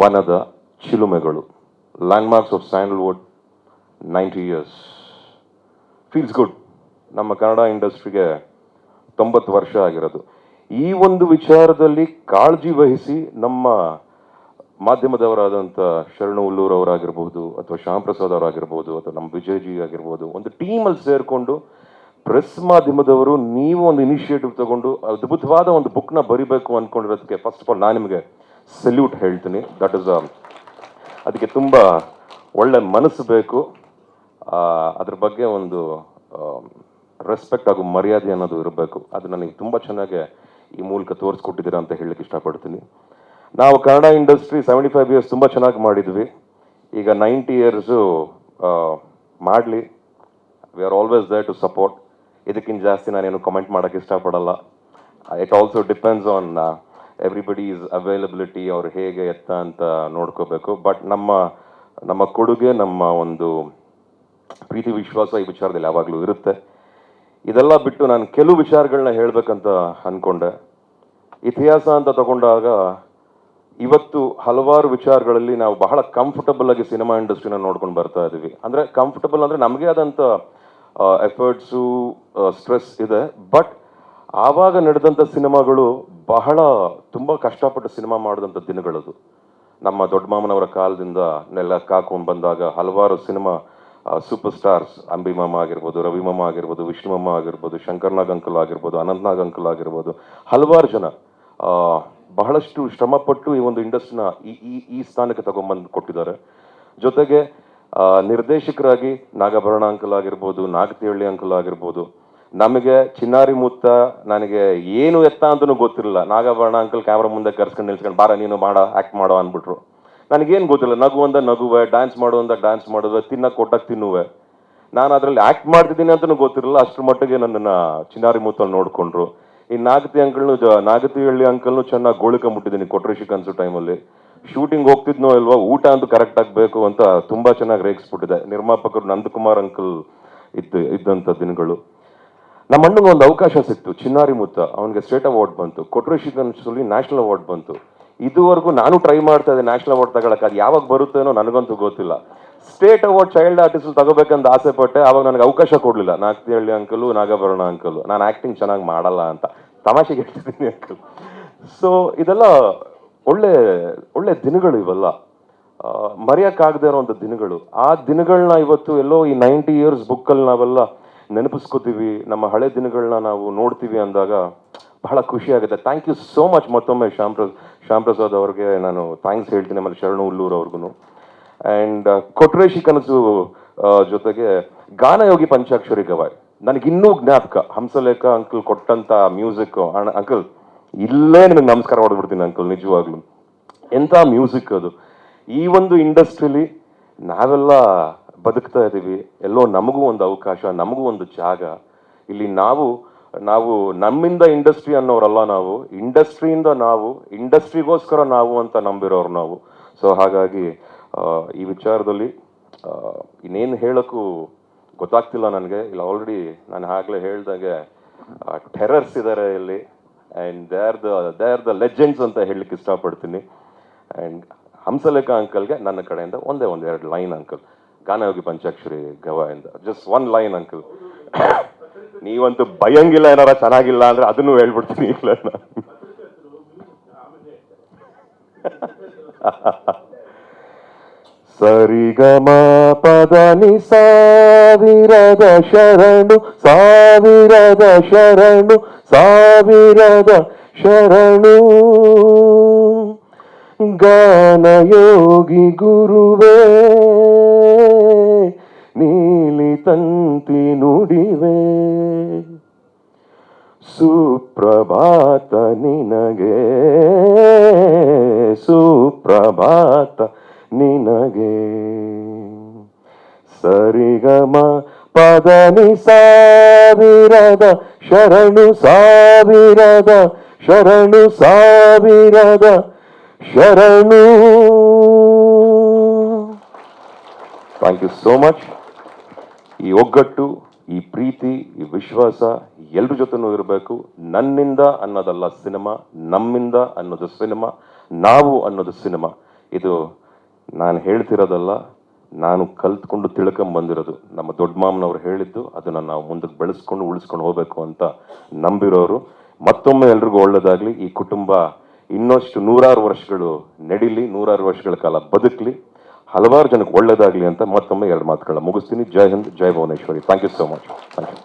ವನದ ಚಿಲುಮೆಗಳು landmarks of Sandalwood ninety years feels good ನಮ್ಮ ಕನ್ನಡ ಇಂಡಸ್ಟ್ರಿಗೆ ತೊಂಬತ್ತು ವರ್ಷ ಆಗಿರೋದು. ಈ ಒಂದು ವಿಚಾರದಲ್ಲಿ ಕಾಳಜಿ ವಹಿಸಿ ನಮ್ಮ ಮಾಧ್ಯಮದವರಾದಂಥ ಶರಣು ಉಲ್ಲೂರ್ ಅವರಾಗಿರ್ಬೋದು, ಅಥವಾ ಶ್ಯಾಮ್ ಪ್ರಸಾದ್ ಅವರಾಗಿರ್ಬೋದು, ಅಥವಾ ನಮ್ಮ ವಿಜಯಜಿ ಆಗಿರ್ಬೋದು, ಒಂದು ಟೀಮಲ್ಲಿ ಸೇರಿಕೊಂಡು ಪ್ರೆಸ್ ಮಾಧ್ಯಮದವರು ನೀವು ಒಂದು ಇನಿಷಿಯೇಟಿವ್ ತಗೊಂಡು ಅದ್ಭುತವಾದ ಒಂದು ಬುಕ್ನ ಬರಿಬೇಕು ಅಂದ್ಕೊಂಡಿರೋದಕ್ಕೆ ಫಸ್ಟ್ ಆಫ್ ಆಲ್ ನಾನು ನಿಮಗೆ ಸಲ್ಯೂಟ್ ಹೇಳ್ತೀನಿ. ದಟ್ ಇಸ್ ಅದಕ್ಕೆ ತುಂಬ ಒಳ್ಳೆ ಮನಸ್ಸು ಬೇಕು. ಅದ್ರ ಬಗ್ಗೆ ಒಂದು ರೆಸ್ಪೆಕ್ಟ್ ಹಾಗೂ ಮರ್ಯಾದೆ ಅನ್ನೋದು ಇರಬೇಕು. ಅದು ನನಗೆ ತುಂಬ ಚೆನ್ನಾಗಿ ಈ ಮೂಲಕ ತೋರಿಸ್ಕೊಟ್ಟಿದ್ದೀರಾ ಅಂತ ಹೇಳಲಿಕ್ಕೆ ಇಷ್ಟಪಡ್ತೀನಿ. ನಾವು Kannada industry seventy five years ತುಂಬ ಚೆನ್ನಾಗಿ ಮಾಡಿದ್ವಿ. ಈಗ ನೈಂಟಿ ಇಯರ್ಸು ಮಾಡಲಿ. We are always there to support ಇದಕ್ಕಿಂತ ಜಾಸ್ತಿ ನಾನೇನು ಕಮೆಂಟ್ ಮಾಡೋಕ್ಕೆ ಇಷ್ಟಪಡಲ್ಲ. It also depends on everybody is availability ಅವ್ರು ಹೇಗೆ ಎತ್ತ ಅಂತ ನೋಡ್ಕೋಬೇಕು. ಬಟ್ ನಮ್ಮ ನಮ್ಮ ಕೊಡುಗೆ, ನಮ್ಮ ಒಂದು ಪ್ರೀತಿ, ವಿಶ್ವಾಸ ಈ ವಿಚಾರದಲ್ಲಿ ಯಾವಾಗಲೂ ಇರುತ್ತೆ. ಇದೆಲ್ಲ ಬಿಟ್ಟು ನಾನು ಕೆಲವು ವಿಚಾರಗಳನ್ನ ಹೇಳಬೇಕಂತ ಅಂದ್ಕೊಂಡೆ ಇತಿಹಾಸ ಅಂತ ತಗೊಂಡಾಗ ಇವತ್ತು ಹಲವಾರು ವಿಚಾರಗಳಲ್ಲಿ ನಾವು ಬಹಳ ಕಂಫರ್ಟಬಲ್ ಆಗಿ ಸಿನಿಮಾ ಇಂಡಸ್ಟ್ರಿನ ನೋಡ್ಕೊಂಡು ಬರ್ತಾ ಇದ್ದೀವಿ ಅಂದ್ರೆ ಕಂಫರ್ಟಬಲ್ ಅಂದ್ರೆ ನಮಗೆ ಆದಂತ ಎಫರ್ಟ್ಸು ಸ್ಟ್ರೆಸ್ ಇದೆ. ಬಟ್ ಆವಾಗ ನಡೆದಂಥ ಸಿನಿಮಾಗಳು ಬಹಳ ತುಂಬ ಕಷ್ಟಪಟ್ಟು ಸಿನಿಮಾ ಮಾಡಿದಂಥ ದಿನಗಳದು. ನಮ್ಮ ದೊಡ್ಡ ಮಾಮನವರ ಕಾಲದಿಂದ ನೆಲ ಕಾಕೊಂಡು ಬಂದಾಗ ಹಲವಾರು ಸಿನಿಮಾ ಸೂಪರ್ ಸ್ಟಾರ್ಸ್, ಅಂಬಿ ಮಾಮ ಆಗಿರ್ಬೋದು, ರವಿ ಮಾಮ ಆಗಿರ್ಬೋದು, ವಿಷ್ಣು ಮಾಮ ಆಗಿರ್ಬೋದು ಶಂಕರ್ನಾಗ್ ಅಂಕಲ್ ಆಗಿರ್ಬೋದು ಅನಂತನಾಗ್ ಅಂಕಲ್ ಆಗಿರ್ಬೋದು, ಹಲವಾರು ಜನ ಬಹಳಷ್ಟು ಶ್ರಮಪಟ್ಟು ಈ ಒಂದು ಇಂಡಸ್ಟ್ರಿನ ಈ ಈ ಈ ಸ್ಥಾನಕ್ಕೆ ತಗೊಂಬಂದು ಕೊಟ್ಟಿದ್ದಾರೆ. ಜೊತೆಗೆ ನಿರ್ದೇಶಕರಾಗಿ ನಾಗಭರಣ ಅಂಕಲ್ ಆಗಿರ್ಬೋದು ನಾಗತಿಹಳ್ಳಿ ಅಂಕಲ್ ಆಗಿರ್ಬೋದು ನಮಗೆ ಚಿನ್ನಾರಿ ಮುತ್ತ ನನಗೆ ಏನು ಎತ್ತ ಅಂತಲೂ ಗೊತ್ತಿರಲಿಲ್ಲ. ನಾಗಾಭರಣ ಅಂಕಲ್ ಕ್ಯಾಮ್ರಾ ಮುಂದೆ ಕರ್ಸ್ಕೊಂಡು ನಿಲ್ಸ್ಕೊಂಡು, ಬಾರ, ನೀನು ಮಾಡೋ ಆ್ಯಕ್ಟ್ ಮಾಡೋ ಅಂದ್ಬಿಟ್ರು. ನನಗೇನು ಗೊತ್ತಿಲ್ಲ. ನಗು ಅಂದ ನಗುವೆ ಡ್ಯಾನ್ಸ್ ಮಾಡು ಅಂದ ಡ್ಯಾನ್ಸ್ ಮಾಡೋದು ತಿನ್ನಕ್ಕೆ ಕೊಟ್ಟಾಗ ತಿನ್ನುವೆ. ನಾನು ಅದರಲ್ಲಿ ಆ್ಯಕ್ಟ್ ಮಾಡ್ತಿದ್ದೀನಿ ಅಂತಲೂ ಗೊತ್ತಿರಲಿಲ್ಲ. ಅಷ್ಟರ ಮಟ್ಟಿಗೆ ನನ್ನನ್ನು ಚಿನ್ನಾರಿ ಮುತ್ತಲ್ಲಿ ನೋಡಿಕೊಂಡ್ರು. ಈ ನಾಗತಿ ಅಂಕಲ್ನು ನಾಗತಿ ಹಳ್ಳಿ ಅಂಕಲ್ನು ಚೆನ್ನಾಗಿ ಗೋಳಿಕೊಂಬಿಟ್ಟಿದ್ದೀನಿ ಕೊಟ್ರೇಶಿ ಕನ್ಸು ಟೈಮಲ್ಲಿ ಶೂಟಿಂಗ್ ಹೋಗ್ತಿದ್ನೋ ಇಲ್ವಾ, ಊಟ ಅಂತೂ ಕರೆಕ್ಟ್ ಆಗಬೇಕು ಅಂತ ತುಂಬ ಚೆನ್ನಾಗಿ ರೇಗಿಸ್ಬಿಟ್ಟಿದೆ. ನಿರ್ಮಾಪಕರು ನಂದಕುಮಾರ್ ಅಂಕಲ್ ಇದ್ದು ಇದ್ದಂಥ ದಿನಗಳು. ನಮ್ಮ ಅಣ್ಣಗೆ ಒಂದು ಅವಕಾಶ ಸಿಕ್ತು, ಚಿನ್ನಾರಿ ಮುತ್ತ. ಅವನಿಗೆ ಸ್ಟೇಟ್ ಅವಾರ್ಡ್ ಬಂತು. ಕೊಟ್ರೆ ಕನ್ಸಲ್ಲಿ ನ್ಯಾಷನಲ್ ಅವಾರ್ಡ್ ಬಂತು. ಇದುವರೆಗೂ ನಾನು ಟ್ರೈ ಮಾಡ್ತಾ ಇದ್ದೆ ನ್ಯಾಷನಲ್ ಅವಾರ್ಡ್ ತಗೊಳಕ್ಕೆ. ಅದು ಯಾವಾಗ ಬರುತ್ತೇನೋ ನನಗಂತೂ ಗೊತ್ತಿಲ್ಲ. ಸ್ಟೇಟ್ ಅವಾರ್ಡ್ ಚೈಲ್ಡ್ ಆರ್ಟಿಸ್ಟ್ ತಗೋಬೇಕಂತ ಆಸೆ ಪಟ್ಟೆ ಅವಾಗ ನನಗೆ ಅವಕಾಶ ಕೊಡಲಿಲ್ಲ. Nagathihalli uncle, Nagabharana uncle. ನಾನು ಆ್ಯಕ್ಟಿಂಗ್ ಚೆನ್ನಾಗಿ ಮಾಡಲ್ಲ ಅಂತ. ತಮಾಷೆಗೆ ಹೇಳ್ತಿದ್ದೀನಿ ಅಂಕಲ್. ಸೊ ಇದೆಲ್ಲ ಒಳ್ಳೆ ಒಳ್ಳೆ ದಿನಗಳು ಇವೆಲ್ಲ. ಮರೆಯೋಕ್ಕಾಗದೇ ಇರೋವಂಥ ದಿನಗಳು. ಆ ದಿನಗಳನ್ನ ಇವತ್ತು ಎಲ್ಲೋ ಈ ನೈಂಟಿ ಇಯರ್ಸ್ ಬುಕ್ಕಲ್ಲಿ ನಾವೆಲ್ಲ ನೆನಪಿಸ್ಕೋತೀವಿ. ನಮ್ಮ ಹಳೆ ದಿನಗಳನ್ನ ನಾವು ನೋಡ್ತೀವಿ ಅಂದಾಗ ಬಹಳ ಖುಷಿ ಆಗುತ್ತೆ. ಥ್ಯಾಂಕ್ ಯು ಸೋ ಮಚ್ ಮತ್ತೊಮ್ಮೆ ಶ್ಯಾಮ್ ಪ್ರಸಾದ್ ಶ್ಯಾಮ್ ಪ್ರಸಾದ್ ಅವ್ರಿಗೆ ನಾನು ಥ್ಯಾಂಕ್ಸ್ ಹೇಳ್ತೀನಿ ಆಮೇಲೆ ಶರಣು ಉಲ್ಲೂರ್ ಅವ್ರಿಗೂ ಆ್ಯಂಡ್ ಕೊಟ್ರೇಶಿ ಕನಸು ಜೊತೆಗೆ ಗಾನಯೋಗಿ ಪಂಚಾಕ್ಷರಿ ಗವಾಯ್. ನನಗಿನ್ನೂ ಜ್ಞಾಪಕ. ಹಂಸಲೇಖ ಅಂಕಲ್ ಕೊಟ್ಟಂಥ ಮ್ಯೂಸಿಕ್ ಅಂಕಲ್, ಇಲ್ಲೇ ನಿಮಗೆ ನಮಸ್ಕಾರ ಹೊಡೆದ್ಬಿಡ್ತೀನಿ ಅಂಕಲ್, ನಿಜವಾಗ್ಲೂ. ಎಂಥ ಮ್ಯೂಸಿಕ್ ಅದು. ಈ ಒಂದು ಇಂಡಸ್ಟ್ರಿಲಿ ನಾವೆಲ್ಲ ಬದುಕ್ತಾ ಇದ್ದೀವಿ. ಎಲ್ಲೋ ನಮಗೂ ಒಂದು ಅವಕಾಶ, ನಮಗೂ ಒಂದು ಜಾಗ. ಇಲ್ಲಿ ನಾವು ನಾವು ನಮ್ಮಿಂದ ಇಂಡಸ್ಟ್ರಿ ಅನ್ನೋರಲ್ಲ ನಾವು. ಇಂಡಸ್ಟ್ರಿಯಿಂದ ನಾವು, ಇಂಡಸ್ಟ್ರಿಗೋಸ್ಕರ ನಾವು ಅಂತ ನಂಬಿರೋರು ನಾವು. ಸೊ ಹಾಗಾಗಿ ಈ ವಿಚಾರದಲ್ಲಿ ಇನ್ನೇನು ಹೇಳೋಕ್ಕೂ ಗೊತ್ತಾಗ್ತಿಲ್ಲ ನನಗೆ. ಇಲ್ಲ ಆಲ್ರೆಡಿ ನಾನು ಆಗಲೇ ಹೇಳಿದಾಗೆ ಟೆರರ್ಸ್ ಇದ್ದಾರೆ ಇಲ್ಲಿ. And they are the they are the legends ಅಂತ ಹೇಳಲಿಕ್ಕೆ ಇಷ್ಟಪಡ್ತೀನಿ. ಆ್ಯಂಡ್ ಹಂಸಲೇಖ ಅಂಕಲ್ಗೆ ನನ್ನ ಕಡೆಯಿಂದ ಒಂದೇ ಒಂದು, ಎರಡು ಲೈನ್ ಅಂಕಲ್ ಗಾನಯೋಗಿ ಪಂಚಾಕ್ಷರಿ, ಗವಾಯಿಂದ. ಜಸ್ಟ್ ಒನ್ ಲೈನ್ ಅಂಕಲ್ ನೀವಂತೂ ಭಯಂಗಿಲ್ಲ ಏನಾರ ಚೆನ್ನಾಗಿಲ್ಲ ಅಂದ್ರೆ ಅದನ್ನು ಹೇಳ್ಬಿಡ್ತೀನಿ ನಾನು. ಸರಿಗಮ ಪದನಿ ಸಾವಿರದ ಶರಣು ಸಾವಿರದ ಶರಣು ಸಾವಿರದ ಶರಣು. ಗಾನಯೋಗಿ ಗುರುವೇ, ನೀಲಿ ತಂತಿ ನುಡಿವೆ. ಸುಪ್ರಭಾತ ನಿನಗೆ ಸುಪ್ರಭಾತ ನಿನಗೆ. ಸರಿಗಮ ಪದನಿ ಸಾವಿರದ ಶರಣು ಸಾವಿರದ ಶರಣು ಸಾವಿರದ ಶರಣು. ಥ್ಯಾಂಕ್ ಯು ಸೋ ಮಚ್ ಈ ಒಗ್ಗಟ್ಟು, ಈ ಪ್ರೀತಿ, ಈ ವಿಶ್ವಾಸ ಎಲ್ರ ಜೊತೆನೂ ಇರಬೇಕು. ನನ್ನಿಂದ ಅನ್ನೋದಲ್ಲ ಸಿನಿಮಾ, ನಮ್ಮಿಂದ ಅನ್ನೋದು ಸಿನಿಮಾ, ನಾವು ಅನ್ನೋದು ಸಿನಿಮಾ. ಇದು ನಾನು ಹೇಳ್ತಿರೋದಲ್ಲ, ನಾನು ಕಲ್ತ್ಕೊಂಡು ತಿಳ್ಕೊಂಬಂದಿರೋದು ನಮ್ಮ ದೊಡ್ಡ ಮಾಮನವ್ರು ಹೇಳಿದ್ದು, ಅದನ್ನು ನಾವು ಮುಂದಕ್ಕೆ ಬೆಳೆಸ್ಕೊಂಡು ಉಳಿಸ್ಕೊಂಡು ಹೋಗಬೇಕು ಅಂತ ನಂಬಿರೋರು. ಮತ್ತೊಮ್ಮೆ ಎಲ್ರಿಗೂ ಒಳ್ಳೆಯದಾಗಲಿ ಈ ಕುಟುಂಬ ಇನ್ನಷ್ಟು ನೂರಾರು ವರ್ಷಗಳು ನಡೀಲಿ, ನೂರಾರು ವರ್ಷಗಳ ಕಾಲ ಬದುಕಲಿ. ಹಲವಾರು ಜನಕ್ಕೆ ಒಳ್ಳೇದಾಗಲಿ ಅಂತ ಮತ್ತೊಮ್ಮೆ ಎರಡು ಮಾತುಗಳನ್ನ ಮುಗಿಸ್ತೀನಿ. Jai Hind, Jai Bhuvaneshwari. Thank you so much thank you